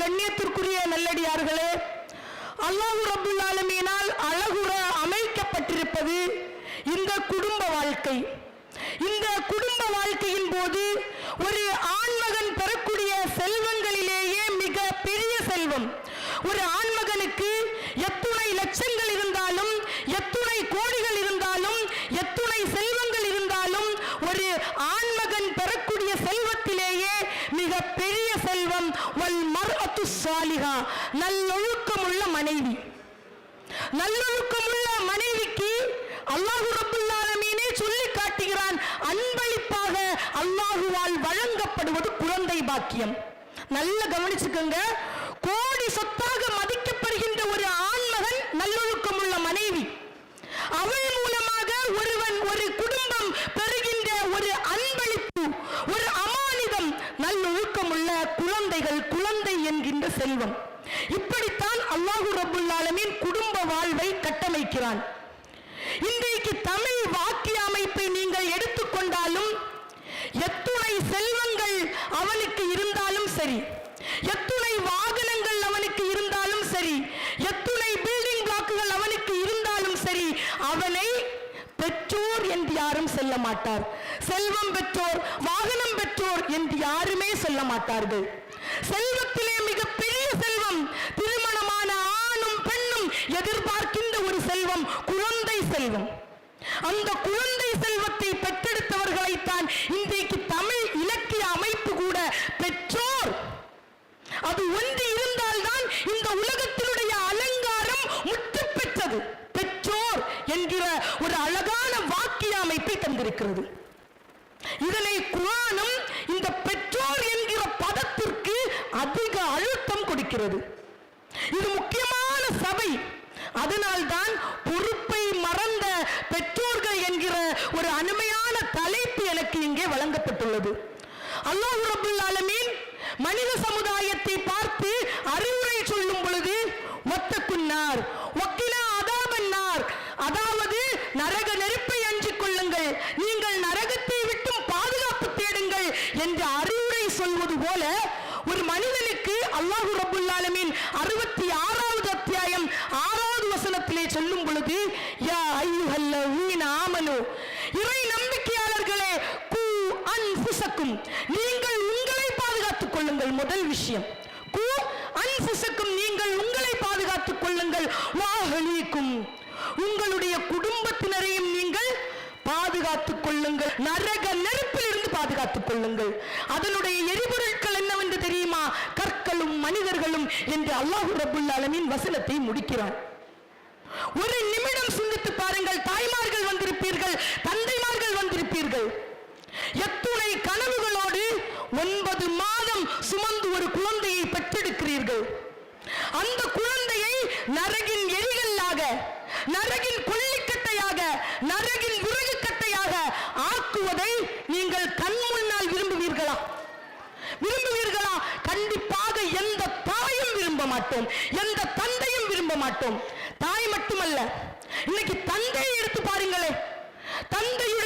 கண்ணியத்திற்குரிய நல்லடியார்களே அல்லாஹு ரபுல் ஆலமீனால் அழகுற அமைக்கப்பட்டிருப்பது இந்த குடும்ப வாழ்க்கை. இந்த குடும்ப வாழ்க்கையின் போது ஒரு ஆண்மகன் பெறக்கூடிய செல்வங்களிலேயே மிக பெரிய செல்வம். ஒரு ஆண்மகனுக்கு எத்துணை லட்சங்கள் இருந்தாலும் எத்துணை கோடிகள் இருந்தாலும் எத்துணை செல்வம் இருந்தாலும் ஒரு ஆண்மகன் பெறக்கூடிய செல்வத்திலேயே மிக பெரிய செல்வம் வல் சாலிகா நல்லொழுக்கம் நல்லொழுக்கமுள்ள மனைவி. நல்லொழுக்கமுள்ள மனைவிக்கு அல்லாஹு ரபுல்லாலமீனே சொல்லி காட்டுகிறான் அன்பளிப்பாக அல்லாஹுவால் வழங்கப்படுவது குழந்தை பாக்கியம். நல்ல கவனிச்சுக்கோங்க கோடி சொத்தாக மதிக்கப்படுகின்ற ஒரு ஆண்மகன் நல்லொழுக்கமுள்ள மனைவி. அவள் அவனுக்கு இருந்தாலும் சரி. எத்துணை வாகனங்கள் அவனுக்கு இருந்தாலும் சரி. எத்துணை பில்டிங் பிளாக்குகள் அவனுக்கு இருந்தாலும் சரி. அவனை பெற்றோர் என்று யாரும் செல்ல மாட்டார். செல்வம் பெற்றோர் வாகனம் பெற்றோர் என்று யாருமே சொல்ல மாட்டார்கள். செல்வத்திலே மிகப்பெரிய செல்வம் திருமணமான ஆணும் பெண்ணும் எதிர்பார்க்கின்ற ஒரு செல்வம் குழந்தை செல்வம். அந்த குழந்தை செல்வத்தை பெற்ற அது ஒன்று இருந்தால்தான் இந்த உலகத்தினுடைய அலங்காரம் முற்று பெற்றது பெற்றோர் என்கிற ஒரு அழகான வாக்கிய அமைப்பை தந்திருக்கிறது. இதனை குரானும் இந்த பெற்றோர் என்கிற பதத்திற்கு அதிக அழுத்தம் கொடுக்கிறது. இது முக்கியமான சபை. அதனால்தான் பொறுப்பை மறந்த பெற்றோர்கள் என்கிற ஒரு அருமையான தலைப்பு எனக்கு இங்கே வழங்கப்பட்டுள்ளது. அல்லாஹ் ரபுல் ஆலமீன் மனித சமுதாயத்தை பார்த்து அறிவுரை சொல்லும் பொழுது ஒத்தக்குன்னார் ஒக்கினா அதாபன்னார். அதாவது நரக நெருப்பை அஞ்சிக் கொள்ளுங்கள் நீங்கள் நரகத்தை விட்டும் பாதுகாப்பு தேடுங்கள் என்று அறிவுரை சொல்வது போல ஒரு மனிதனுக்கு அல்லாஹு ரபுல் ஆலமீன் அறுபத்தி அன்புசக்கும். நீங்கள் உங்களை பாதுகாத்துக் கொள்ளுங்கள். முதல் விஷயம். அன்புசக்கும். நீங்கள் உங்களை பாதுகாத்துக் கொள்ளுங்கள். வாகலிக்கும். உங்களுடைய குடும்பத்தினரையும் நீங்கள் பாதுகாத்துக் கொள்ளுங்கள். நரக நெருப்பில் இருந்து பாதுகாத்துக் கொள்ளுங்கள். அதனுடைய எரிபொருட்கள் என்னவென்று தெரியுமா? கற்களும் மனிதர்களும் என்று அல்லாஹு ரபுல் ஆலமீன் வசனத்தை முடிக்கிறான். ஒரு நிமிடம் சிந்தித்து பாருங்கள். தாய்மார்கள் வந்திருப்பீர்கள். எத்துணை கனவுகளோடு ஒன்பது மாதம் சுமந்து ஒரு குழந்தையை பெற்றெடுக்கிறீர்கள். அந்த குழந்தையை நரகின் எரிகல்லாக நரகின் கொல்லிக்கட்டையாக நரகின் விறகு கட்டையாக ஆக்குவதை நீங்கள் கண் முன்னால் விரும்புவீர்களா? விரும்புவீர்களா? கண்டிப்பாக எந்த தாயும் விரும்ப மாட்டோம். எந்த தந்தையும் விரும்ப மாட்டோம். தாய் மட்டுமல்ல இன்னைக்கு தந்தையை எடுத்து பாருங்களே தந்தையை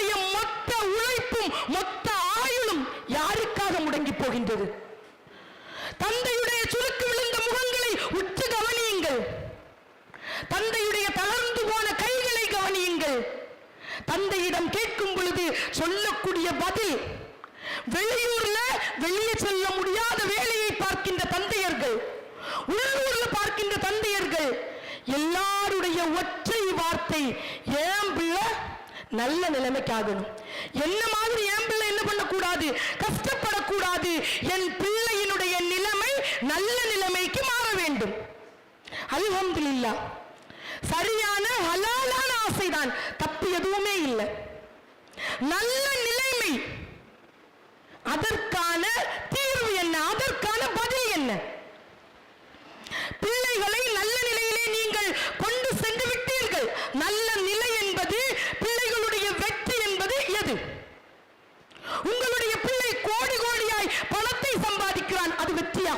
தந்தையிடம் கேட்கும் பொழுது சொல்லக்கூடிய பதில் வெளியூர்ல வெளியே செல்ல முடியாத வேலையை பார்க்கின்ற தந்தையர்கள் உள்ளூர்ல பார்க்கின்ற தந்தையர்கள் எல்லாருடைய ஒற்றை வார்த்தை ஏன் பிள்ளை நல்ல நிலைமைக்காகணும். என்ன மாதிரி என் பிள்ளை என்ன பண்ணக்கூடாது? கஷ்டப்படக்கூடாது. என் பிள்ளையினுடைய நிலைமை நல்ல நிலைமைக்கு மாற வேண்டும். அல்ஹம்துலில்லாஹ். சரியான ஹலாலான ஆசைதான். தப்பு எதுவுமே இல்லை. நல்ல நிலைமை. அதற்கான தீர்வு என்ன? அதற்கான பதில் என்ன? பிள்ளைகளை நல்ல நிலையிலே நீங்கள் கொண்டு சென்று விட்டீர்கள் நல்ல நிலை என்பது பிள்ளைகளுடைய வெற்றி என்பது எது உங்களுடைய பிள்ளை கோடி கோடியாய் பணத்தை சம்பாதிக்கிறான் அது வெற்றியா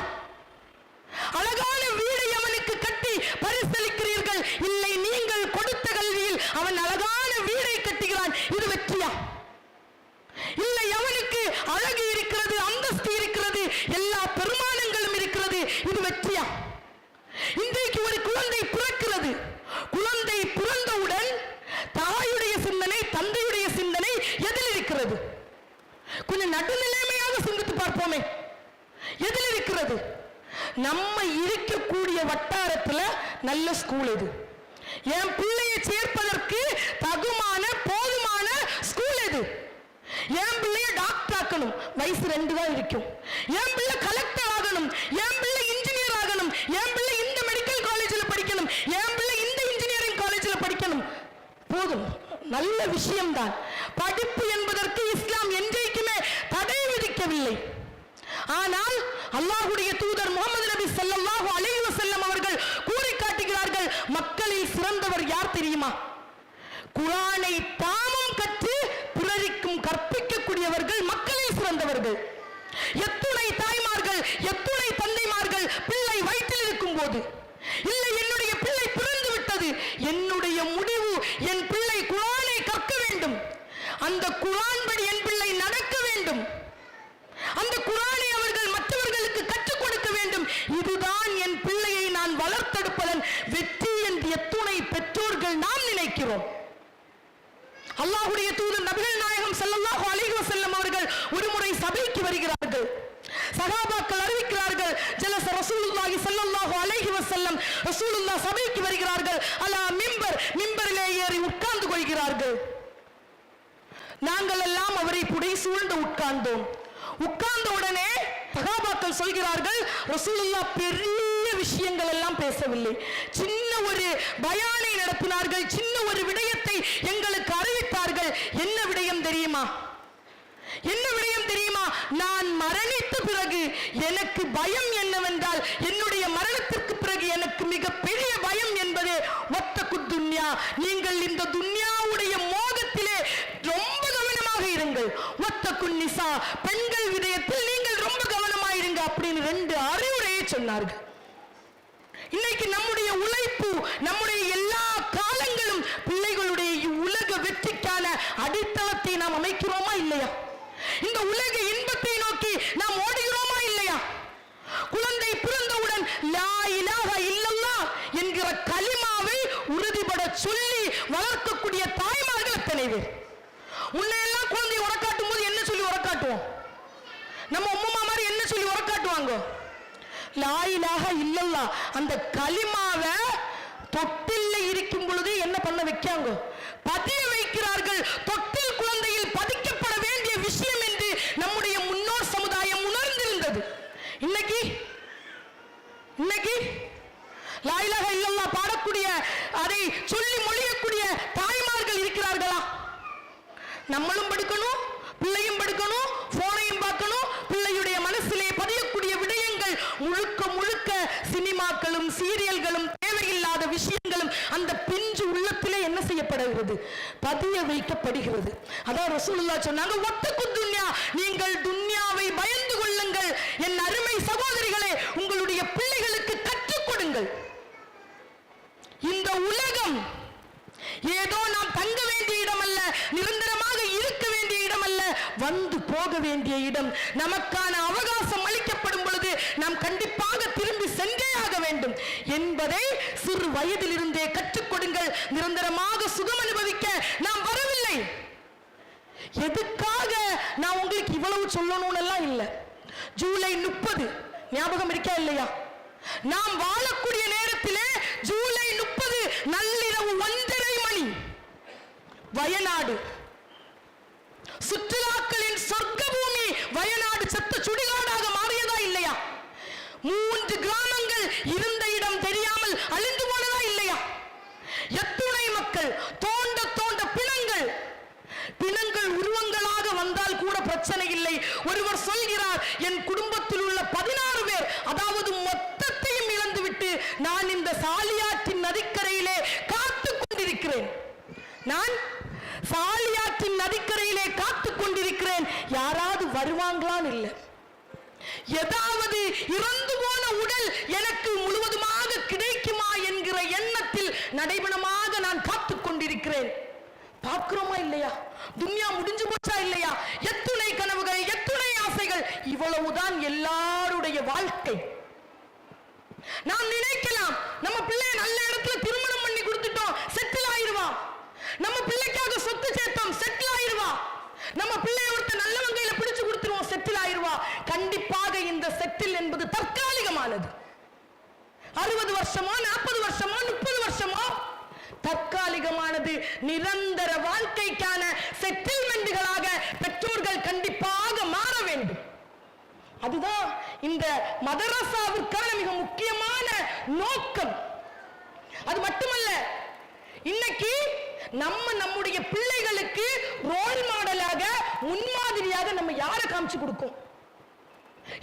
அழகான வீடை அவனுக்கு கட்டி பரிசளிக்கிறீர்கள் இல்லை நீங்கள் கொடுத்த கல்வியில் அவன் அழகான வீடை கட்டுகிறான் இது வெற்றியா இல்லை அவனுக்கு அழகு இருக்கிறது அந்தஸ்து இருக்கிறது எல்லா பெருமானங்களும் இருக்கிறது இது வெற்றியா இன்றைக்கு ஒரு குழந்தை பிறக்கிறது குழந்தை பிறந்தவுடன் தாயுடைய சிந்தனை தந்தையுடைய சிந்தனை எதில் இருக்கிறது கொஞ்சம் நடுநிலைமையாக சிந்தித்து பார்ப்போமே எதில் இருக்கிறது நம்ம இருக்கக்கூடிய வட்டாரத்துல நல்ல ஸ்கூல் இது என் பிள்ளையை சேர்ப்பதற்கு தகுமான போதுமான ஸ்கூல் எது என் பிள்ளைய டாக்டர் ஆக்கணும் வயசு ரெண்டு தான் இருக்கும். என் பிள்ளை கலெக்டர் ஆகணும் என் பிள்ளை இன்ஜினியர் ஆகணும் என் பிள்ளை இந்த மெடிக்கல் காலேஜில் படிக்கணும் என் பிள்ளை இந்த இன்ஜினியரிங் காலேஜில் படிக்கணும். போதும். நல்ல விஷயம்தான். படிப்பு என்பதற்கு இஸ்லாம் என்றைக்குமே தடை விதிக்கவில்லை. ஆனால் அல்லாஹுடைய தூதர் முகமது நபி ஸல்லல்லாஹு அலைஹி வஸல்லம் அவர்கள் கூறி காட்டுகிறார்கள் மக்களில் சிறந்தவர் யார் தெரியுமா குர்ஆனை தாமும் கற்று பிறருக்கும் கற்பிக்கக்கூடியவர்கள் மக்களில் சிறந்தவர்கள் எத்துணை தாய்மார்கள் எத்துணை தந்தைமார்கள் பிள்ளை வயிற்றில் இருக்கும் போது இல்லை என்னுடைய பிள்ளை பிறந்து விட்டது என்னுடைய முடிவு என் பிள்ளை குர்ஆனை கற்க வேண்டும். அந்த குர்ஆன் படி என் பிள்ளை நடக்க வேண்டும். அந்த குரானை அவர்கள் மற்றவர்களுக்கு கற்றுக் கொடுக்க வேண்டும். இதுதான் என் பிள்ளையை நான் வளர்த்தெடுப்பதன் வெற்றி என்று எத்துணை பெற்றோர்கள் நாம் நினைக்கிறோம். அல்லாஹுடைய தூதர் நபிகள் நாயகம் ஸல்லல்லாஹு அலைஹி செல்லும் அவர்கள் ஒரு முறை சபைக்கு வருகிறார்கள். சகாபாக்கள் அறிவிக்கிறார்கள் ஜலச ரசூலுல்லாஹி ஸல்லல்லாஹு அலைஹி வஸல்லம் ரசூலுல்லாஹ் சபைக்கு வருகிறார்கள் அலா மிம்பர் மிம்பரிலே ஏறி உட்கார்ந்து கொள்கிறார்கள் நாங்கள் எல்லாம் அவரை புடை சூழ்ந்து உட்கார்ந்தோம். உட்கார்ந்த உடனே சகாபாக்கள் சொல்கிறார்கள் ரசூலுல்லா பெரிய விஷயங்கள் எல்லாம் பேசவில்லை. சின்ன ஒரு பயானை நடத்தினார்கள் சின்ன ஒரு விடயத்தை எங்களுக்கு அறிவித்தார்கள். என்ன விடயம் தெரியுமா? என்ன விடயம் தெரியுமா? நான் மரணித்த பிறகு எனக்கு பயம் என்னவென்றால் என்னுடைய மரணத்திற்கு பிறகு எனக்கு மிக பெரிய பயம் என்பது ஒத்த குத்துன்யா நீங்கள் இந்த துன்யாவுடைய கவனமாக நிசா பெண்கள் விதயத்தில் நீங்கள் ரொம்ப கவனமாயிருங்க அப்படின்னு ரெண்டு அறிவுரையை சொன்னார்கள். இன்னைக்கு நம்முடைய உழைப்பு நம்முடைய எல்லா காலங்களும் பிள்ளைகளுடைய உலக வெற்றிக்கான அடித்தளத்தை நாம் அமைக்கிறோமா இல்லையா? இந்த உலக இன்பத்தை நோக்கி நாம் ஓடுகிறோமா இல்லையா குழந்தை பிறந்தவுடன் லா இலாஹ இல்லல்லா என்கிற கலிமாவை உறுதிபட சொல்லி வளர்க்கக்கூடிய தாய்மார்கள் எத்தனை பேர் முன்னையெல்லாம் குழந்தை உறக்காட்டும் போது என்ன சொல்லி உறக்காட்டுவோம் நம்ம உம்மா மாதிரி என்ன சொல்லி உறக்காட்டுவாங்க லாயிலாக இல்லல்லா அந்த களிமாவை தொட்டில்ல இருக்கும் பொழுது என்ன பண்ண வைக்காங்க பதிய வைக்கிறார்கள். தொட்டில் குழந்தையில் பதிக்கப்பட வேண்டிய விஷயம் என்று நம்முடைய முன்னோர் சமுதாயம் உணர்ந்திருந்தது. இன்னைக்கு இன்னைக்கு லாயிலாக இல்லல்லா பாடக்கூடிய அதை சொல்லி மொழியக்கூடிய தாய்மார்கள் இருக்கிறார்களா? நம்மளும் படுக்கணும் பதிய வைக்கப்படுகிறது. அதான் ரசூலுல்லா சொன்னாங்க ஒட்டுக்கு துன்யா நீங்கள் துன்யாவை பயந்து கொள்ளுங்கள். என் அருமை சகோதரிகளே உங்களுடைய பிள்ளைகளுக்கு கற்றுக் கொடுங்கள். இந்த உலகம் ஏதோ நாம் தங்க வேண்டிய இடம் அல்ல நிரந்தரமாக இருக்க வேண்டிய இடம் அல்ல வந்து போக வேண்டிய இடம். நமக்கான அவகாசம் அளிக்கப்படும் பொழுது நாம் கண்டிப்பாக திரும்பி சென்றே ஆக வேண்டும். என்பதை சிறு வயதிலிருந்தே கற்றுக் நிரந்தரமாக சுகம் அனுபவிக்க நாம் வரவில்லை. எதுக்காக நான் உங்களுக்கு இவ்வளவு சொல்லணும்னு எல்லாம் இல்லை. ஜூலை முப்பது ஞாபகம் இருக்கா இல்லையா? நாம் வாழக்கூடிய நேரத்திலே ஜூலை முப்பது நள்ளிரவு ஒன்றரை மணி. வயநாடு. சுற்றுலாக்களின் சொர்க்க பூமி வயநாடு செத்த சுடுகாடாக மாறியதா இல்லையா? மூன்று கிராமங்கள் இருந்த இடம் தெரியாமல் அழிந்து போன எத்துணை மக்கள் தோண்ட தோண்ட பிணங்கள். பிணங்கள் உருவங்களாக வந்தால் கூட பிரச்சனை இல்லை. ஒருவர் சொல்கிறார் என் குடும்பத்தில் உள்ள பதினாறு பேர் அதாவது மொத்தத்தையும் இழந்துவிட்டு நான் இந்த சாலியாற்றின் நதிக்கரையிலே காத்துக் கொண்டிருக்கிறேன். நான் சாலியாற்றின் நதிக்கரையிலே காத்துக் கொண்டிருக்கிறேன். யாராவது வருவாங்களான்னு இல்லை. ஏதாவது இறந்து போன உடல் எனக்கு முழுவதுமாக கிடைக்குமா என்கிற எண்ணத்தில் நடைபெணமாக நான் காத்துக் கொண்டிருக்கிறேன் பார்க்கிறோமா இல்லையா? துன்யா முடிஞ்சு போச்சா இல்லையா? எத்துணை கனவுகள் எத்துணை ஆசைகள் இவ்வளவுதான் எல்லாருடைய வாழ்க்கை. நாம் நினைக்கலாம் நம்ம பிள்ளைய நல்ல இடத்துல திருமணம் பண்ணி கொடுத்துட்டோம் செட்டில் ஆயிருவா நம்ம பிள்ளைக்காக சொத்து சேர்த்தோம் செட்டில் ஆயிருவா நம்ம பிள்ளைய ஒருத்த நல்ல வகையில பிடிச்சு கொடுத்துருவோம் செட்டில் ஆயிருவா கண்டிப்பாக இந்த செட்டில் என்பது தற்காலிகமானது அறுபது வருஷமா நாற்பது வருஷமா முப்பது வருஷமா தற்காலிகமானது நிரந்தர வாழ்க்கைக்கான செட்டில்மெண்ட்டுகளாக பெற்றோர்கள் கண்டிப்பாக மாற வேண்டும் அதுதான் இந்த மதரசாவிற்கான மிக முக்கியமான நோக்கம் அது மட்டுமல்ல இன்னைக்கு நம்ம நம்முடைய பிள்ளைகளுக்கு ரோல் மாடலாக முன்மாதிரியாக நம்ம யாரை காமிச்சு கொடுக்கும்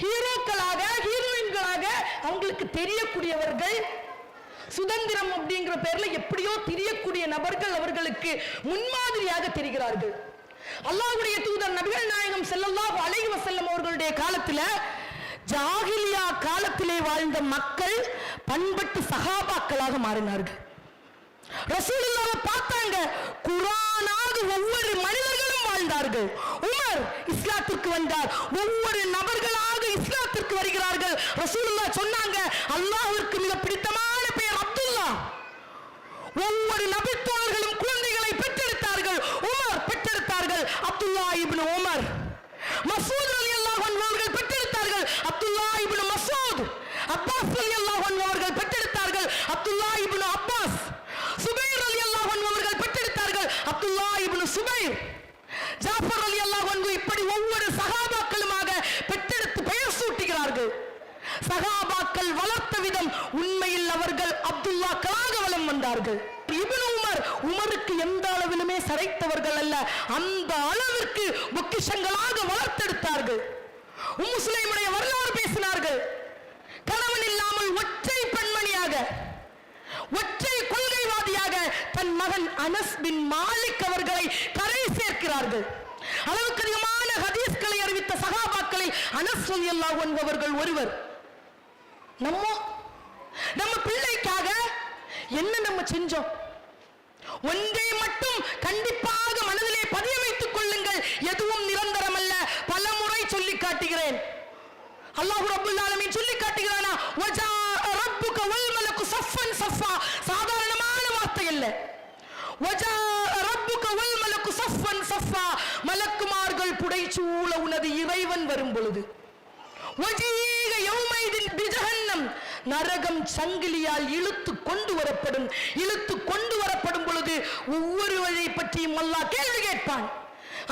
ஹீரோக்களாக ஹீரோயின்களாக அவங்களுக்கு தெரியக்கூடியவர்கள் சுதந்திரம் அப்படிங்கிற பேர்ல எப்படியோ தெரியக்கூடிய நபர்கள் அவர்களுக்கு முன்மாதிரியாக தெரிகிறார்கள். அல்லாஹுடைய தூதர் நபிகள் நாயகம் ஸல்லல்லாஹு அலைஹி செல்லம் அவர்களுடைய காலத்துல ஜாகிலியா காலத்திலே வாழ்ந்த மக்கள் பண்பட்டு சகாபாக்களாக மாறினார்கள். ரசூலுல்லாவை பார்த்தாங்க குரானாக ஒவ்வொரு மனிதர்களும் வாழ்ந்தார்கள். உமர் இஸ்லாத்திற்கு வந்தார். ஒவ்வொரு நபர்களாக இஸ்லாம் கொண்டு வருகிறார்கள். ரசூலுல்லா சொன்னாங்க அல்லாஹ்விற்கு மிக பிடித்தமான பெயர் அப்துல்லா ஒவ்வொரு நபித்தோழர்களும் குழந்தைகளை பெற்றெடுத்தார்கள். உமர் பெற்றெடுத்தார்கள். அப்துல்லா இப்னு உமர். மசூ ரலியல்லாஹு அன்ஹு அவர்கள் பெற்றெடுத்தார்கள் அப்துல்லா இப்னு மசூத் அப்பாஸ் ரலியல்லாஹு அன்ஹு அவர்கள் பெற்றெடுத்தார்கள் அப்துல்லா இப்னு அப்பாஸ் சுபைர் ரலியல்லாஹு அன்ஹு அவர்கள் பெற்றெடுத்தார்கள் அப்துல்லா இப்னு சுபைர் ஜாஃபர் ரலியல்லாஹு அன்ஹு இப்படி ஒவ்வொரு சகாபாக்களுமாக பெற்றெடுத்து பெயர் சூட்டுகிறார்கள் சகாபாக்கள் வளர்த்த விதம் உண்மையில் அவர்கள் அப்துல்லாக்களாக வலம் வந்தார்கள் இப்னு உமர் உமருக்கு எந்த அளவிலுமே சரைத்தவர்கள் அல்ல அந்த அளவிற்கு பொக்கிஷங்களாக வளர்த்தெடுத்தார்கள் உம்மு சுலைமுடைய வரலாறு பேசினார்கள் கணவன் இல்லாமல் ஒற்றை பெண்மணியாக ஒற்றை கொள்கைவாதியாக தன் மகன் அனஸ் பின் மாலிக் அவர்களை கரை சேர்க்கிறார்கள். அளவுக்கு அதிகமான ஹதீஸ்களை அறிவித்த சகாபாக்களில் அனஸ் ரலியல்லாஹு அன்ஹு அவர்கள் ஒருவர். நம்ம நம்ம பிள்ளைக்காக என்ன நம்ம செஞ்சோம்? ஒன்றை மட்டும் கண்டிப்பாக மனதிலே பதிய வைத்துக் கொள்ளுங்கள். எதுவும் நிரந்தரம் அல்ல பல முறை சொல்லி காட்டுகிறேன். அல்லாஹு ரப்பல் ஆலமீன் சொல்லி காட்டுகிறானா வஜா ரப்புக வல் மலக்கு சஃபன் சஃபா. சாதாரண வார்த்தை அல்ல வஜா ரப்புக வல் மலக்கு சஃபன் சஃபா மலக்குமார்கள் புடைச்சூழ உனது இறைவன் வரும் பொழுது நரகம் சங்கிலியால் இழுத்து கொண்டு வரப்படும். இழுத்து கொண்டு வரப்படும் பொழுது ஒவ்வொருவரை பற்றியும் அல்லாஹ் கேள்வி கேட்பான்.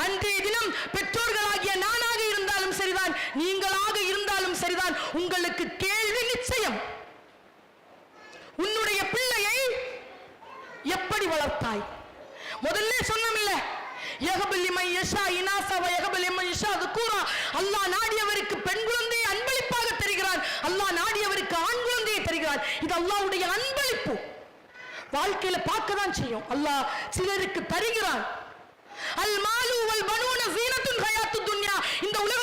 அன்றைய தினம் பெற்றோர்களாகிய நானாக இருந்தாலும் சரிதான் நீங்களாக இருந்தாலும் சரிதான் உங்களுக்கு கேள்வி நிச்சயம். உன்னுடைய எப்படி வளர்த்தாய்? முதல்ல சொன்னமில்ல. யகபலிமை யஷா இனாசவ யகபலிமை யஷா அது கூறா. அல்லாஹ் நாடியவருக்கு பெண் குழந்தையை அன்பளிப்பாக தருகிறான். அல்லாஹ் நாடியவருக்கு ஆண் குழந்தையை தருகிறான். இது அல்லாஹ்வுடைய அன்பளிப்பு. வாழ்க்கையில பார்க்க தான் செய்யும். அல்லாஹ் சிலருக்கு தருகிறான். அல் மாலு வல் பனூன ஜீனத்துன் ஹயாத்து துன்யா. இந்த உலக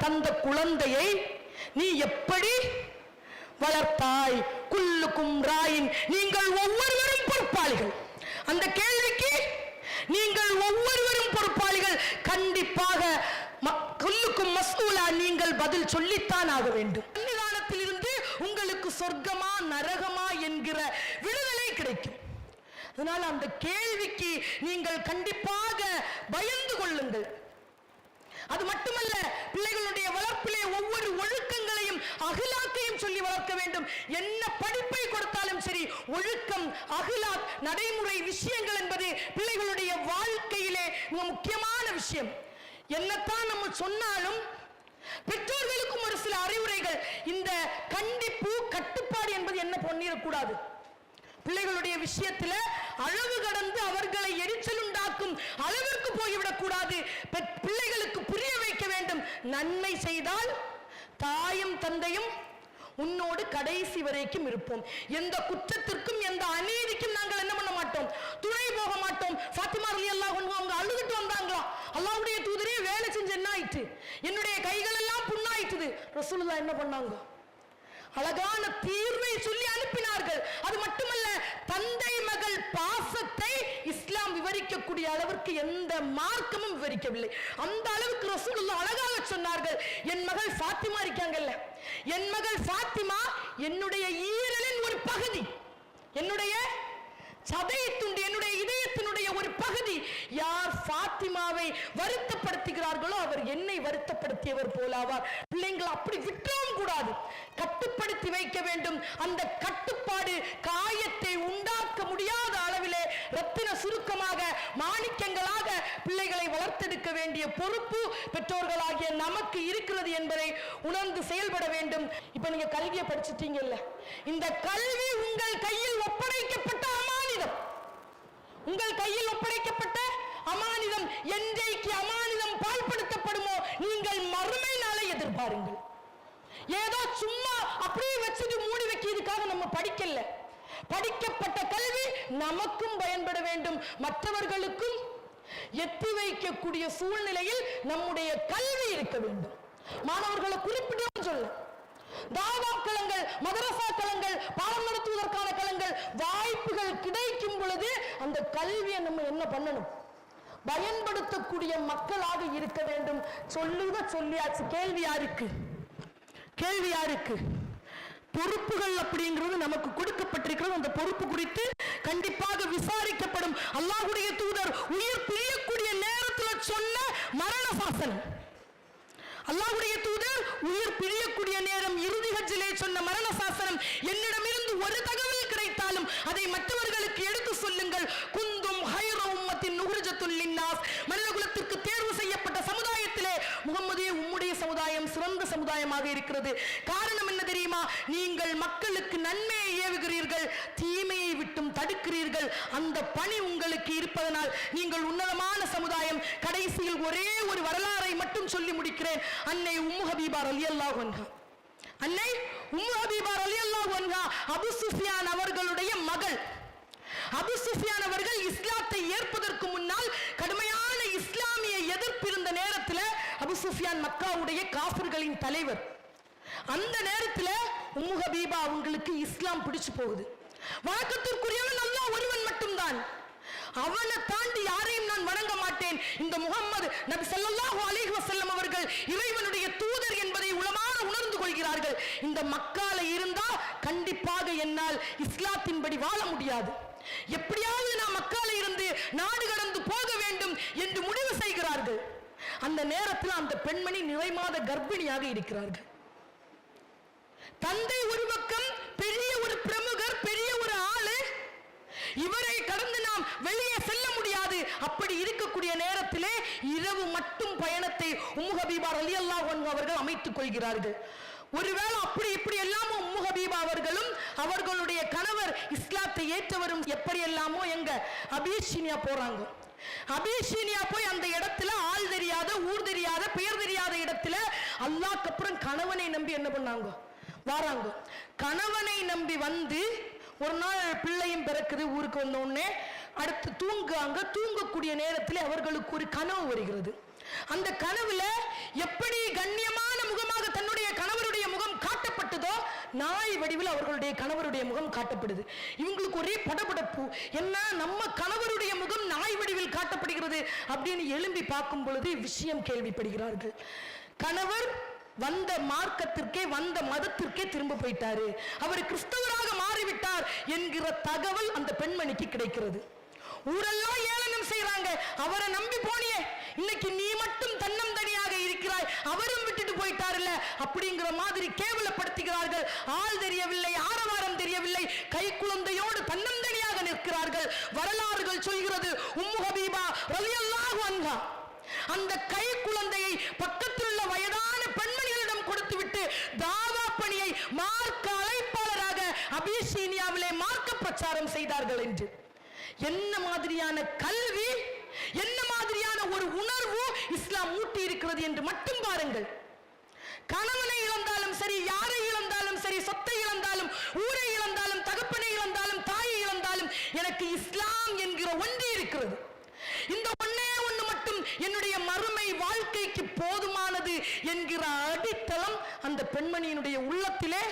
தந்த குழந்தையை நீ எப்படி வளர்த்தாய்? குல்லுக்கும் ராயின். நீங்கள் ஒவ்வொருவரும் பொறுப்பாளிகள். அந்த கேள்விக்கு நீங்கள் ஒவ்வொருவரும் பொறுப்பாளிகள். கண்டிப்பாக ம- குல்லுக்கும் நீங்கள் பதில் சொல்லித்தான் ஆக வேண்டும். சன்னிதானத்தில் இருந்து உங்களுக்கு சொர்க்கமா நரகமா என்கிற விடுதலை கிடைக்கும். அதனால் அந்த கேள்விக்கு நீங்கள் கண்டிப்பாக பயந்து கொள்ளுங்கள். அது மட்டுமல்ல பிள்ளைகளுடைய வளர்ப்பிலே ஒவ்வொரு ஒழுக்கங்களையும் அகிலாக்கையும் சொல்லி வளர்க்க வேண்டும். என்ன படிப்பை கொடுத்தாலும் சரி ஒழுக்கம் அகிலாக் நடைமுறை விஷயங்கள் என்பது பிள்ளைகளுடைய வாழ்க்கையிலே மிக முக்கியமான விஷயம். என்னத்தான் நம்ம சொன்னாலும் பெற்றோர்களுக்கும் ஒரு சில அறிவுரைகள். இந்த கண்டிப்பு கட்டுப்பாடு என்பது என்ன பண்ணிடக்கூடாது? பிள்ளைகளுடைய விஷயத்துல அளவு கடந்து அவர்களை எரிச்சல் உண்டாக்கும் அளவிற்கு போய்விடக் கூடாது பிள்ளைகளுக்கு புரிய வைக்க வேண்டும். நன்மை செய்தால் தாயும் தந்தையும் உன்னோடு கடைசி வரைக்கும் இருப்போம். எந்த குற்றத்திற்கும் எந்த அநீதிக்கும் நாங்கள் என்ன பண்ண மாட்டோம்? துணை போக மாட்டோம். ஃபாத்திமா அலி அல்லாஹ் அவங்க அழுதுட்டு வந்தாங்களா? அல்லாவுடைய தூதரே வேலை செஞ்சு என்ன ஆயிட்டு என்னுடைய கைகள் எல்லாம் புண்ணாயிட்டுது ரசூலுல்லா என்ன பண்ணாங்க? அழகான தீர்வை சொல்லி அனுப்பினார்கள். அது மட்டுமல்ல தந்தை மகள் பாசத்தை இஸ்லாம் விவரிக்கக்கூடிய அளவிற்கு எந்த மார்க்கமும் விவரிக்கவில்லை. அந்த அளவுக்கு ரசூலுல்லா அழகாக சொன்னார்கள் என் மகள் ஃபாத்திமா இருக்காங்கல்ல. என் மகள் ஃபாத்திமா என்னுடைய ஈரலின் ஒரு பகுதி. என்னுடைய சதயத்துண்டு என்னுடைய இதயத்தினுடைய ஒரு பகுதி யார் பாத்திமாவை வருத்தப்படுத்துகிறார்களோ அவர் என்னை வருத்தப்படுத்தியவர் போலாவார். பிள்ளைங்களை அப்படி விட்டுவும் கூடாது. கட்டுப்படுத்தி வைக்க வேண்டும். அந்த கட்டுப்பாடு காயத்தை உண்டாக்க முடியாத அளவிலே ரத்தின சுருக்கமாக மாணிக்கங்களாக பிள்ளைகளை வளர்த்தெடுக்க வேண்டிய பொறுப்பு பெற்றோர்களாகிய நமக்கு இருக்கிறது என்பதை உணர்ந்து செயல்பட வேண்டும். இப்ப நீங்க கல்வியை படிச்சுட்டீங்கல்ல? இந்த கல்வி உங்கள் கையில் ஒப்படைக்கப்பட்ட அமானிதம். உங்கள் கையில் ஒப்படைக்கப்பட்ட அமானிதம் என்றைக்கு அமானிதம் பால்படுத்தப்படுமோ நீங்கள் மறுமை நாளை எதிர்பாருங்கள். ஏதோ சும்மா அப்படியே வச்சுட்டு மூடி வைக்கிறதுக்காக நம்ம படிக்கல. படிக்கப்பட்ட கல்வி நமக்கும் பயன்பட வேண்டும். மற்றவர்களுக்கும் எத்தி வைக்கக்கூடிய சூழ்நிலையில் நம்முடைய கல்வி இருக்க வேண்டும். மாணவர்களை குறிப்பிட்டு சொல்ல. தாவா களங்கள் மதரசா களங்கள் பாடம் நடத்துவதற்கான களங்கள் வாய்ப்புகள் கிடைக்கும் பொழுது அந்த கல்வியை நம்ம என்ன பண்ணணும்? பயன்படுத்தக்கூடிய மக்களாக இருக்க வேண்டும். சொல்லுத சொல்லியாச்சு. கேள்வி யாருக்கு? கேள்வி யாருக்கு? பொறுப்புகள் அப்படிங்கிறது நமக்கு கொடுக்கப்பட்டிருக்கிறது. அந்த பொறுப்பு குறித்து கண்டிப்பாக விசாரிக்கப்படும். அல்லாஹுடைய தூதர் உயிர் பிரியக்கூடிய நேரத்தில் சொன்ன மரண சாசனம். அல்லாவுடைய தூதர் உயிர் பிரியக்கூடிய நேரம் இறுதி ஹஜ்ஜிலே சொன்ன மரண சாசனம் என்னிடமிருந்து ஒரு தகவல் கிடைத்தாலும் அதை மற்றவர்களுக்கு எடுத்து சொல்லுங்கள். குந்தும் ஹைர உம்மத்தின் நுகுர்ஜத்துல் லின்னாஸ். மனிதகுலத்திற்கு தேர்வு செய்யப்பட்ட சமுதாயத்திலே முகம்மதே உம்முடைய சமுதாயம் சிறந்த சமுதாயமாக இருக்கிறது. காரணம் என்ன தெரியுமா? நீங்கள் மக்களுக்கு நன்மையை ஏவுகிறீர்கள் தீமை தடுக்கிறீர்கள் அந்த பணி உங்களுக்கு இருப்பதனால் நீங்கள் உன்னதமான சமுதாயம் கடைசியில் ஒரே ஒரு வரலாறை மட்டும் சொல்லி முடிக்கிறேன். அன்னை உம்மு அலி ரலியல்லாஹு அன்னை உம்மு அலி ரலியல்லாஹு அபு சுஃபியான் அவர்களுடைய மகள். அபு சுஃபியான் அவர்கள் இஸ்லாத்தை ஏற்பதற்கு முன்னால் கடுமையான இஸ்லாமிய எதிர்ப்பு இருந்த நேரத்தில் அபு சுஃபியான் மக்காவுடைய காஃபிர்களின் தலைவர். அந்த நேரத்தில் உம்முஹபீபா அவங்களுக்கு இஸ்லாம் பிடிச்சு போகுது. வணக்கத்திற்குரியவன் அல்லா ஒருவன் மட்டும்தான். அவனை தாண்டி யாரையும் நான் வணங்க மாட்டேன். இந்த முகம்மது நபி சல்லாஹூ அலைஹி வசல்லம் அவர்கள் இறைவனுடைய தூதர் என்பதை உளமாக உணர்ந்து கொள்கிறார்கள். இந்த மக்கால இருந்தா கண்டிப்பாக என்னால் இஸ்லாத்தின்படி வாழ முடியாது. எப்படியாவது நான் மக்கால இருந்து நாடு கடந்து போக வேண்டும் என்று முடிவு செய்கிறார்கள். அந்த நேரத்தில் அந்த பெண்மணி நிறைமாத கர்ப்பிணியாக இருக்கிறார்கள். தந்தை ஒரு பக்கம் பெரிய ஒரு பிரமுகர் பெரிய ஒரு ஆளு. இவரை கடந்து நாம் வெளியே செல்ல முடியாது. அப்படி இருக்கக்கூடிய நேரத்திலே இரவு மட்டும் பயணத்தை உமுகபீபா அலி ரலியல்லாஹு அவர்கள் அமைத்துக் கொள்கிறார்கள். ஒருவேளை அப்படி இப்படி எல்லாம் உம்முகபீபா அவர்களும் அவர்களுடைய கணவர் இஸ்லாத்தை ஏற்றவரும் எப்படி எல்லாமோ எங்க அபீஷினியா போறாங்க. அபிஷீனியா போய் அந்த இடத்துல ஆள் தெரியாத ஊர் தெரியாத பெயர் தெரியாத இடத்துல அல்லாஹ்க்கு அப்புறம் கணவனை நம்பி என்ன பண்ணாங்க? வாராங்க. கணவனை நம்பி வந்து ஒரு நாள் பிள்ளையும் பிறக்குது ஊருக்கு வந்த உடனே அடுத்து தூங்குவாங்க. தூங்கக்கூடிய நேரத்தில் அவர்களுக்கு ஒரு கனவு வருகிறது. அந்த கனவுல எப்படி கண்ணியமான முகமாக தன்னுடைய கணவருடைய முகம் காட்டப்பட்டதோ நாய் வடிவில் அவர்களுடைய கணவருடைய முகம் காட்டப்படுது. இவங்களுக்கு ஒரே படபடப்பு என்ன நம்ம கணவருடைய முகம் நாய் வடிவில் காட்டப்படுகிறது அப்படின்னு எழும்பி பார்க்கும் பொழுது விஷயம் கேள்விப்படுகிறார்கள். கணவர் வந்த மார்க்கத்திற்கே வந்த மதத்திற்கே திரும்ப போயிட்டாரு. அவர் கிறிஸ்தவராக மாறிவிட்டார் என்கிற தகவல் அந்த பெண்மணிக்கு கிடைக்கிறது. ஊரெல்லாம் ஏளனம் செய்யறாங்க அவரை நம்பி போனியே. இன்னைக்கு நீ மட்டும் தன்னம் தனியாக இருக்கிறாய். அவரும் விட்டுட்டு போயிட்டாருல்ல. அப்படிங்கிற மாதிரி கேவலப்படுத்துகிறார்கள். ஆள் தெரியவில்லை ஆரவாரம் தெரியவில்லை. கை குழந்தையோடு தன்னந்தனியாக நிற்கிறார்கள். வரலாறுகள் சொல்கிறது உம்மு ரவியல்லாக அன்ஹா. அந்த கை குழந்தையை பக்கத்தில் உள்ள வயதான தாவா பணியை மார்க்க அழைப்பாளராக அபிசீனியாவிலே மார்க்க பிரச்சாரம் செய்தார்கள் என்று. என்ன மாதிரியான கல்வி என்ன மாதிரியான ஒரு உணர்வு இஸ்லாம் ஊட்டி இருக்கிறது என்று மட்டும் பாருங்கள். கணவனை இழந்தாலும் சரி யாரை இழந்தாலும் சரி சொத்தை இழந்தாலும் ஊரை இழந்தாலும் தகப்பனை இழந்தாலும் தாயை இழந்தாலும் எனக்கு இஸ்லாம் என்கிற ஒன்று இருக்கிறது. இந்த ஒன்னே ஒன்று மட்டும் என்னுடைய மறுமை வாழ்க்கைக்கு போதுமானது என்கிற அந்த பெண்மணியினுடைய உள்ளத்திலே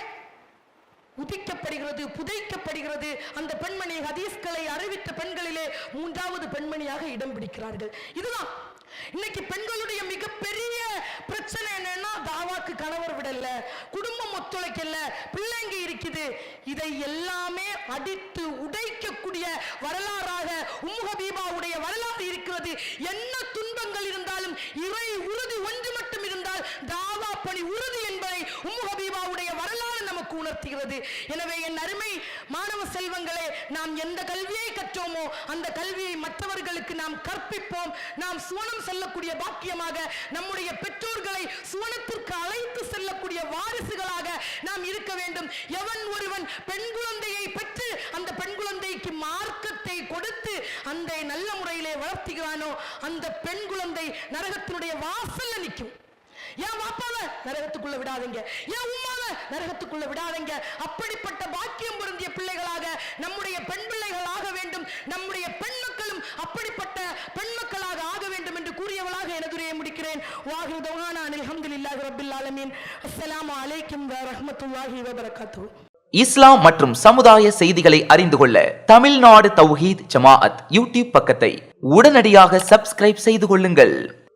உதிக்கப்படுகிறது புதைக்கப்படுகிறது. அந்த பெண்மணி ஹதீஸ்களை அறிவித்த பெண்களிலே மூன்றாவது பெண்மணியாக இடம் பிடிக்கிறார்கள். இதுதான். இன்னைக்கு பெண்களுடைய மிகப்பெரிய பிரச்சனை என்னன்னா தாவாக்கு கணவர் விடல குடும்பம் ஒத்துழைக்கல பிள்ளைங்க இருக்குது. இதை எல்லாமே அடித்து உடைக்கக்கூடிய வரலாறாக உம்முக வரலாறு இருக்கிறது. என்ன துன்பங்கள் இருந்தாலும் இறை உறுதி ஒன்று மட்டும் இருந்தால் தாவா பணி உறுதி நமக்கு உணர்த்துகிறது எனவே என் அருமை மாணவ செல்வங்களே நாம் எந்த கல்வியை கற்றோமோ அந்த கல்வியை மற்றவர்களுக்கு நாம் கற்பிப்போம். நாம் சுவனம் செல்லக்கூடிய பாக்கியமாக நம்முடைய பெற்றோர்களை சுவனத்திற்கு அழைத்து செல்லக்கூடிய வாரிசுகளாக நாம் இருக்க வேண்டும். எவன் ஒருவன் பெண் குழந்தையை பெற்று அந்த பெண் குழந்தைக்கு மார்க்கத்தை கொடுத்து அந்த நல்ல முறையிலே வளர்த்துகிறானோ அந்த பெண் குழந்தை நரகத்தினுடைய வாசல்ல நிற்கும். என் வாப்பாவ நரகத்துக்குள்ள விடாதீங்க. என் உம்மாவ நரகத்துக்குள்ள விடாதீங்க. அப்படிப்பட்ட பாக்கியம் பொருந்திய பிள்ளைகளாக நம்முடைய பெண் பிள்ளைகள் ஆக வேண்டும். நம்முடைய பெண் மக்களும் அப்படிப்பட்ட பெண் மக்களாக ஆக வேண்டும் என்று கூறியவளாக எனதுரையை முடிக்கிறேன். வாஹிர் தௌஹானா அல்ஹம்துலில்லாஹி ரபில் ஆலமீன். அஸ்ஸலாமு அலைக்கும் வ ரஹ்மத்துல்லாஹி வ பரக்காத்துஹு இஸ்லாம் மற்றும் சமுதாய செய்திகளை அறிந்து கொள்ள தமிழ்நாடு தௌஹீத் ஜமாஅத் யூடியூப் பக்கத்தை உடனடியாக சப்ஸ்கிரைப் செய்து கொள்ளுங்கள்.